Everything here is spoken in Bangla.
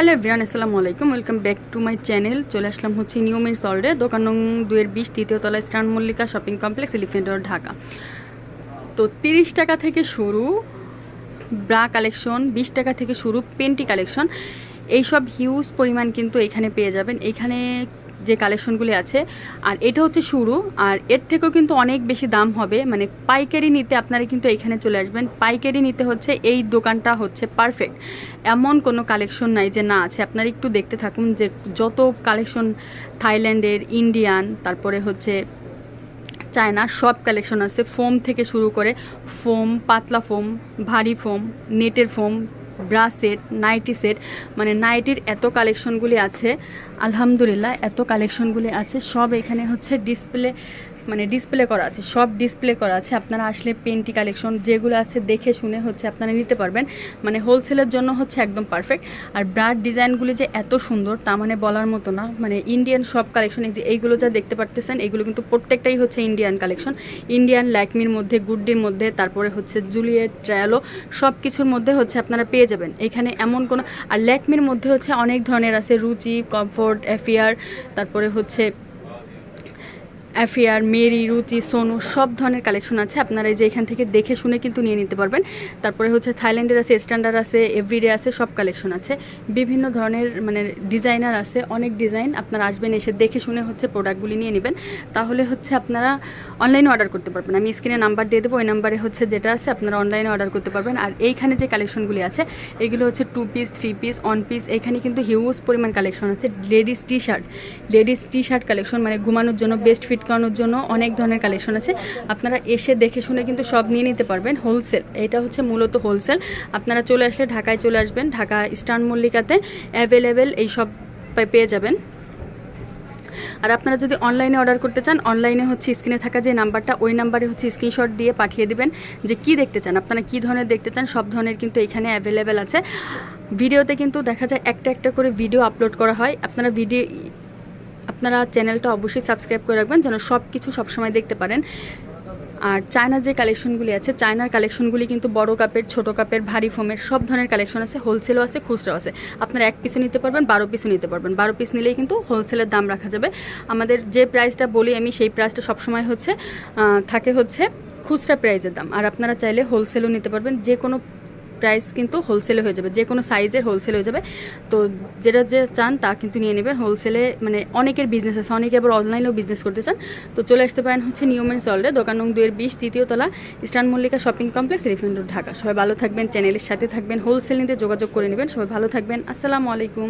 হ্যালো এভরিয়ান আসসালামু আলাইকুম। Welcome back to my channel চলে আসলাম হচ্ছে নিয়মের সল্ডে দোকান নং দুয়ের বিশ, তৃতীয় তলায় স্টান Mallika shopping complex Elephant Road Dhaka. তো তিরিশ টাকা থেকে শুরু ব্রা কালেকশন, বিশ টাকা থেকে শুরু পেন্টি কালেকশন। এইসব হিউজ পরিমাণ কিন্তু এখানে পেয়ে যাবেন। এখানে যে কালেকশনগুলি আছে, আর এটা হচ্ছে শুরু, আর এর থেকেও কিন্তু অনেক বেশি দাম হবে। মানে পাইকারি নিতে আপনারা কিন্তু এখানে চলে আসবেন। পাইকারি নিতে হচ্ছে, এই দোকানটা হচ্ছে পারফেক্ট এমন কোনো কালেকশন নাই যে না আছে। আপনারা একটু দেখতে থাকুন যে যত কালেকশন থাইল্যান্ডের, ইন্ডিয়ান, তারপরে হচ্ছে চায়না, সব কালেকশন আছে। ফোম থেকে শুরু করে, ফোম, পাতলা ফোম, ভারী ফোম, নেটের foam bra set, nightie set মানে নাইটির এত কালেকশনগুলি আছে, আলহামদুলিল্লাহ এত কালেকশনগুলি আছে, সব এখানে হচ্ছে ডিসপ্লে মানে ডিসপ্লে করা আছে, সব ডিসপ্লে করা আছে। আপনারা আসলে পেন্টি কালেকশন যেগুলো আছে দেখে শুনে হচ্ছে আপনারা নিতে পারবেন। মানে হোলসেলের জন্য হচ্ছে একদম পারফেক্ট আর ব্রাড ডিজাইনগুলি যে এত সুন্দর, তা মানে বলার মতো না। মানে ইন্ডিয়ান সব কালেকশন এই যে এইগুলো যা দেখতে পারতেছেন, এগুলো কিন্তু প্রত্যেকটাই হচ্ছে ইন্ডিয়ান কালেকশন ইন্ডিয়ান ল্যাকমির মধ্যে গুডডির মধ্যে, তারপরে হচ্ছে জুলিয়েট ট্রায়ালো সব কিছুর মধ্যে হচ্ছে আপনারা পেয়ে যাবেন। এখানে এমন কোনো, আর ল্যাকমির মধ্যে হচ্ছে অনেক ধরনের আছে রুচি কমফোর্ট অ্যাফিয়ার তারপরে হচ্ছে অ্যাফিয়ার মেরি রুচি সোনু সব ধরনের কালেকশন আছে। আপনারা এই যে এখান থেকে দেখে শুনে কিন্তু নিয়ে নিতে পারবেন। তারপরে হচ্ছে থাইল্যান্ডের আছে স্ট্যান্ডার্ড আছে এভরিডে আছে, সব কালেকশন আছে। বিভিন্ন ধরনের মানে ডিজাইনার আছে, অনেক ডিজাইন আপনারা আসবেন, এসে দেখে শুনে হচ্ছে প্রোডাক্টগুলি নিয়ে নেবেন। তাহলে হচ্ছে আপনারা অনলাইনে অর্ডার করতে পারবেন। আমি স্ক্রিনে নাম্বার দিয়ে দেবো, ওই নাম্বারে হচ্ছে যেটা আছে, আপনারা অনলাইনে অর্ডার করতে পারবেন। আর এইখানে যে কালেকশনগুলি আছে, এগুলো হচ্ছে two piece three piece one piece এখানে কিন্তু হিউজ পরিমাণ কালেকশন আছে। Ladies T shirt ladies T shirt collection মানে ঘুমানোর জন্য বেস্ট ফিট করানোর জন্য অনেক ধরনের কালেকশন আছে। আপনারা এসে দেখে শুনে কিন্তু সব নিয়ে নিতে পারবেন হোলসেল এটা হচ্ছে মূলত হোলসেল আপনারা চলে আসলে ঢাকায় চলে আসবেন, ঢাকা ইস্টার্ন মল্লিকাতে অ্যাভেলেবেল এই সব পেয়ে যাবেন। আর আপনারা যদি অনলাইনে অর্ডার করতে চান অনলাইনে হচ্ছে স্ক্রিনে থাকা যে নাম্বারটা, ওই নাম্বারে হচ্ছে স্ক্রিনশট দিয়ে পাঠিয়ে দিবেন যে কি দেখতে চান, আপনারা কি ধরনের দেখতে চান, সব ধরনের কিন্তু এখানে অ্যাভেলেবেল আছে। ভিডিওতে কিন্তু দেখা যায় একটা একটা করে ভিডিও আপলোড করা হয়। আপনারা ভিডিও আপনারা চ্যানেলটা অবশ্যই সাবস্ক্রাইব করে রাখবেন যেন সব কিছু সবসময় দেখতে পারেন। আর চায়নার যে কালেকশনগুলি আছে, চায়নার কালেকশনগুলি কিন্তু বড় কাপের, ছোট কাপের, ভারী ফোমের, সব ধরনের কালেকশন আছে হোলসেলও আছে, খুচরাও আছে। আপনারা এক পিসে নিতে পারবেন, বারো পিসে নিতে পারবেন। বারো পিস নিলেই কিন্তু হোলসেলের দাম রাখা যাবে। আমাদের যে প্রাইসটা বলি আমি, সেই প্রাইসটা সবসময় হচ্ছে থাকে হচ্ছে খুচরা প্রাইজের দাম। আর আপনারা চাইলে হোলসেলও নিতে পারবেন যে কোনো প্রাইস কিন্তু হোলসেলে হয়ে যাবে যে কোনো সাইজের হোলসেল হয়ে যাবে। তো যেটা যে চান তা কিন্তু নিয়ে নেবেন হোলসেলে মানে অনেকের বিজনেস আছে, অনেকে আবার অনলাইনেও বিজনেস করতে চান। তো চলে আসতে পারেন হচ্ছে নিউমেন্স অলরে দোকান নং দুয়ের বিশ, তৃতীয় তলা মল্লিকা শপিং কমপ্লেক্স রিফিন রোড, ঢাকা। সবাই ভালো থাকবেন চ্যানেলের সাথে থাকবেন হোলসেল নিতে যোগাযোগ করে নেবেন। সবাই ভালো থাকবেন, আসসালামু আলাইকুম।